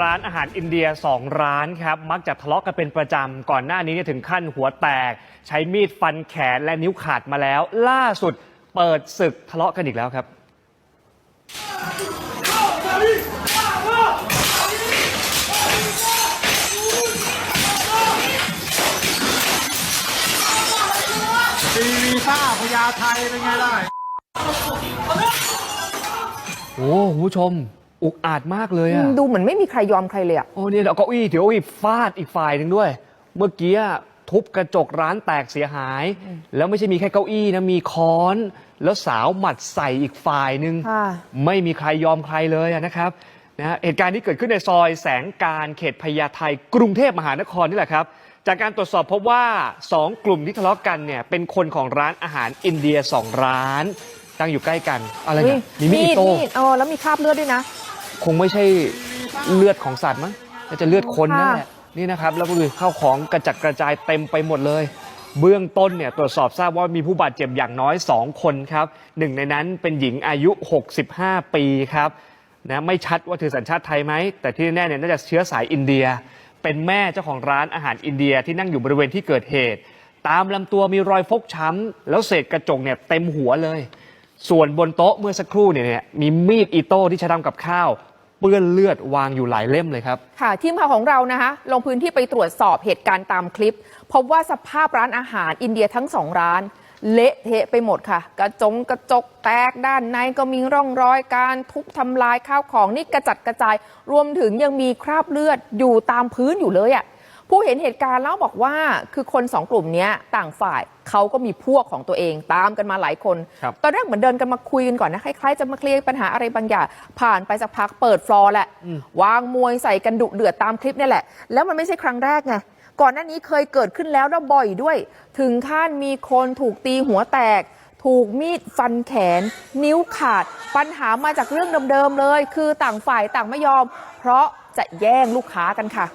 ร้านอาหารอินเดีย 2 ร้านครับ มักจะทะเลาะกันเป็นประจำ ก่อนหน้านี้เนี่ยถึงขั้นหัวแตก ใช้มีดฟันแขนและนิ้วขาดมาแล้ว ล่าสุดเปิดศึกทะเลาะกันอีกแล้วครับตีวีซ่าพญาไทเป็นไงล่ะ โอ้คุณผู้ชม อุกอาจมากเลยอะดูเหมือนไม่มีใครยอมใครเลยอะโอ้เนี่ยเอาเก้าอี้ถือเก้าอี้ฟาดอีกฝ่ายหนึ่งด้วย เมื่อกี้ทุบกระจกร้านแตกเสียหาย แล้วไม่ใช่มีแค่เก้าอี้นะมีค้อน แล้วสาวหมัดใส่อีกฝ่ายหนึ่งค่ะไม่มีใครยอมใครเลยอะนะครับนะฮะเหตุการณ์ที่เกิดขึ้นในซอยแสงการเขตพญาไทกรุงเทพมหานครนี่แหละครับจากการตรวจสอบพบว่า 2 กลุ่มที่ทะเลาะกันเนี่ยเป็นคนของร้านอาหารอินเดีย 2 ร้าน ตั้งอยู่ใกล้กัน อะไรเนี่ยมีมีดอิโต้มีดเออแล้วมีคราบเลือดด้วยนะ คงไม่ใช่เลือดของสัตว์มั้งน่าจะเลือดคนนั่นแหละนี่นะครับแล้วก็คือข้าวของกระจัดกระจายเต็มไปหมดเลย เบื้องต้นเนี่ยตรวจสอบทราบว่ามีผู้บาดเจ็บอย่างน้อย 2 คนครับหนึ่งในนั้นเป็นหญิงอายุ 65 ปีครับนะไม่ชัดว่าถือสัญชาติไทยไหม แต่ที่แน่ๆเนี่ยน่าจะเชื้อสายอินเดีย เป็นแม่เจ้าของร้านอาหารอินเดียที่นั่งอยู่บริเวณที่เกิดเหตุ ตามลำตัวมีรอยฟกช้ำแล้วเศษกระจกเนี่ยเต็มหัวเลย ส่วนบนโต๊ะเมื่อสักครู่เนี่ยเนี่ยมีมีดอิโต้ที่ใช้ทำกับข้าวเปื้อนเลือดวางอยู่หลายเล่มเลยครับ ค่ะ ทีมข่าวของเรานะคะ ลงพื้นที่ไปตรวจสอบเหตุการณ์ตามคลิป พบว่าสภาพร้านอาหารอินเดียทั้งสองร้าน เละเทะไปหมดค่ะ กระจงกระจกแตกด้านในก็มีร่องรอยการทุบทำลายข้าวของนี่กระจัดกระจาย รวมถึงยังมีคราบเลือดอยู่ตามพื้นอยู่เลยอะ่ะ ผู้เห็นเหตุการณ์เล่าบอกว่าคือคนสองกลุ่มเนี้ยต่างฝ่ายเขาก็มีพวกของตัวเองตามกันมาหลายคนครับตอนแรกเหมือนเดินกันมาคุยกันก่อนนะคล้ายๆจะมาเคลียร์ปัญหาอะไรบางอย่างผ่านไปสักพักเปิดฟลอร์แหละ วางมวยใส่กันดุเดือดตามคลิปเนี่ยแหละ แล้วมันไม่ใช่ครั้งแรกไงก่อนหน้านี้เคยเกิดขึ้นแล้วแล้วบ่อยด้วย ถึงขั้นมีคนถูกตีหัวแตก ถูกมีดฟันแขน นิ้วขาด ปัญหามาจากเรื่องเดิมๆเลย คือต่างฝ่ายต่างไม่ยอม เพราะจะแย่งลูกค้ากันค่ะ